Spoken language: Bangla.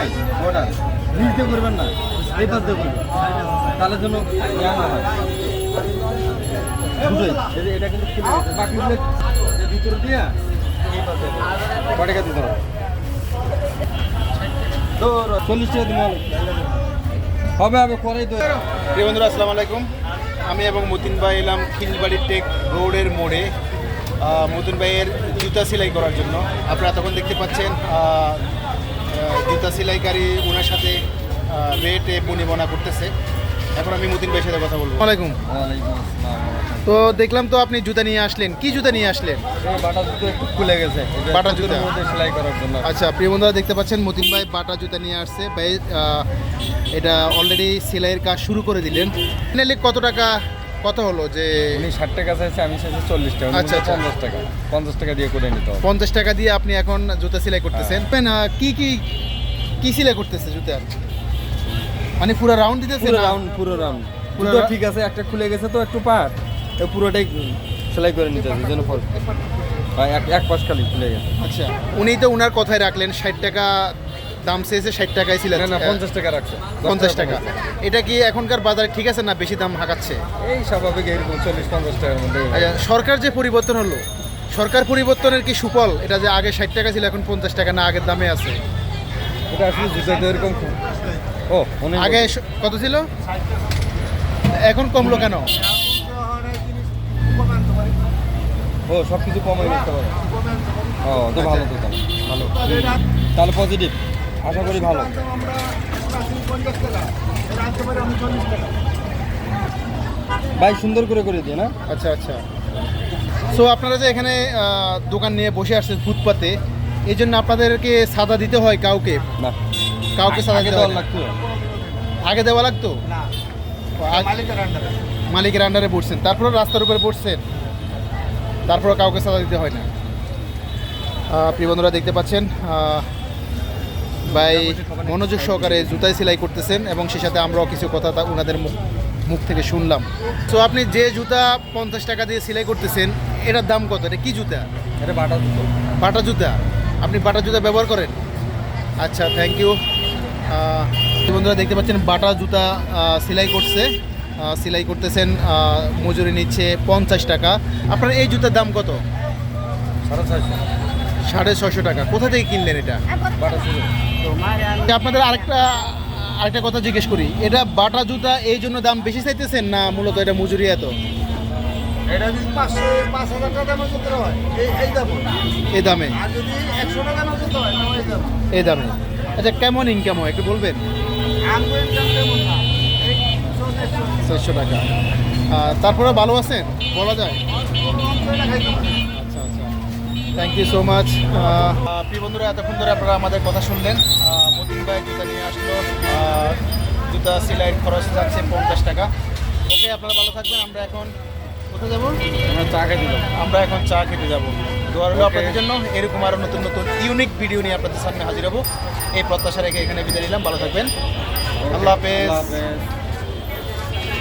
নাই দিয়ে করবেন না দিয়ে করবেন। তাহলে জন্য ইয়া না হয়। এটা কিন্তু বাকিগুলো ভিতরে দিয়া চল্লিশ দিন হবে হবে আলাইকুম। আমি এবং মতিন ভাই এলাম খিলবাড়ি টেক রোডের মোড়ে। মতিন ভাইয়ের জুতা সেলাই করার জন্য। আপনারা তখন দেখতে পাচ্ছেন জুতা সেলাইকারী ওনার সাথে রেটে বনিবনা করতেছে। এখন আমি মতিন ভাইয়ের সাথে কথা বলব। ওয়ালাইকুম। তো দেখলাম তো আপনি জুতা নিয়ে আসলেন। কি জুতা নিয়ে আসলেন? বাটা জুতো একটু খুলে গেছে। বাটা জুতা? মধ্যে সেলাই করার জন্য। আচ্ছা প্রিয় বন্ধুরা দেখতে পাচ্ছেন মতিন ভাই বাটা জুতা নিয়ে আসছে। ভাই এটা অলরেডি সেলাইয়ের কাজ শুরু করে দিলেন। ফাইনালি কত টাকা কত হলো যে উনি ষাট টাকা চাইছে আমি চাইছি চল্লিশ টাকা। আচ্ছা, আচ্ছা। পঞ্চাশ টাকা। পঞ্চাশ টাকা দিয়ে করে নিতে হবে। পঞ্চাশ টাকা দিয়ে আপনি এখন জুতা সেলাই করতেছেন। না কি কি কি সেলাই করতেছে জুতা? মানে পুরো রাউন্ড দিতেছে পুরো রাউন্ড পুরো রাউন্ড পুরো ঠিক আছে একটা খুলে গেছে তো একটু পাট তো পুরোটাই সেলাই করে নিতে হবে যেন ফল এক এক পাশ খালি খুলে গেছে। আচ্ছা। উনি তো উনার কথাই রাখলেন ষাট টাকা দাম চেয়েছে ষাট টাকায় ছিল। না না পঞ্চাশ টাকা রাখছে। পঞ্চাশ টাকা। এটা কি এখনকার বাজারে ঠিক আছে না বেশি দাম হাঁকাচ্ছে? এই স্বাভাবিক এরকম চল্লিশ পঞ্চাশ টাকার মধ্যে আচ্ছা সরকার যে পরিবর্তন হলো সরকার পরিবর্তনের কি সুফল? এটা যে আগে ষাট টাকা ছিল এখন পঞ্চাশ টাকা না আগের দামে আছে। এটা আসলে জুতাতে এরকম ও আগে কত ছিল? এখন কমলো কেন? ও সব কিছু কমে দিতে পারে। ও তো ভালো তো ভালো। তাহলে পজিটিভ আশা করি ভালো। ভাই সুন্দর করে করে দিয়ে না? আচ্ছা আচ্ছা। সো আপনারা যে এখানে দোকান নিয়ে বসে আসছেন ফুটপাতে এই জন্য আপনাদেরকে সাদা দিতে হয় কাউকে? না। কাউকে সাদা হয়? লাগতো। আগে দেওয়া লাগতো? আগ- মালিকের আন্ডারে পড়ছেন তারপরে রাস্তার উপরে পড়ছেন তারপরে কাউকে সাদা দিতে হয় না? প্রিয় বন্ধুরা দেখতে পাচ্ছেন আহ, ভাই মনোযোগ সহকারে জুতাই সেলাই করতেছেন এবং সে সাথে আমরাও কিছু কথা তা ওনাদের মুখ মুখ থেকে শুনলাম। তো আপনি যে জুতা পঞ্চাশ টাকা দিয়ে সেলাই করতেছেন এটার দাম কত? এটা কী জুতা? এটা বাটা জুতো। বাটা জুতা? আপনি বাটা জুতা ব্যবহার করেন? আচ্ছা থ্যাংক ইউ বন্ধুরা দেখতে পাচ্ছেন বাটা জুতা সেলাই করছে। সেলাই করতেছেন মজুরি নিচ্ছে পঞ্চাশ টাকা। আপনার এই জুতার দাম কত? সাড়ে ছয়শো। সাড়ে ছশো টাকা। কোথা থেকে কিনলেন এটা? আপনাদের আরেকটা আরেকটা কথা জিজ্ঞেস করি। এটা বাটা জুতা এই জন্য দাম বেশি চাইতেছেন না মূলত এটা মজুরি এত? এই দাম। এই দামে? আচ্ছা কেমন ইনকাম হয়? একটু বলবেন? ছয়শো টাকা। তারপরে ভালো আছেন? বলা যায়? আচ্ছা আচ্ছা। থ্যাংক ইউ সো মাচ প্রিয় বন্ধুরা এতক্ষণ ধরে আপনারা আমাদের কথা শুনলেন। আহ, মতিন ভাই জুতা নিয়ে আসলো। জুতা সেলাইয়ের খরচ যাচ্ছে পঞ্চাশ টাকা। ওকে আপনারা ভালো থাকবেন। আমরা এখন কোথায় যাব? আমরা চা খাই দিলাম আমরা এখন চা খেতে যাব। দোয়া রইল Okay. আপনাদের জন্য। এরকম আরও নতুন নতুন ইউনিক ভিডিও নিয়ে আপনাদের সামনে হাজির হব। এই প্রত্যাশা রেখে এখানে বিদায় নিলাম। ভালো থাকবেন। আল্লাহ হাফেজ।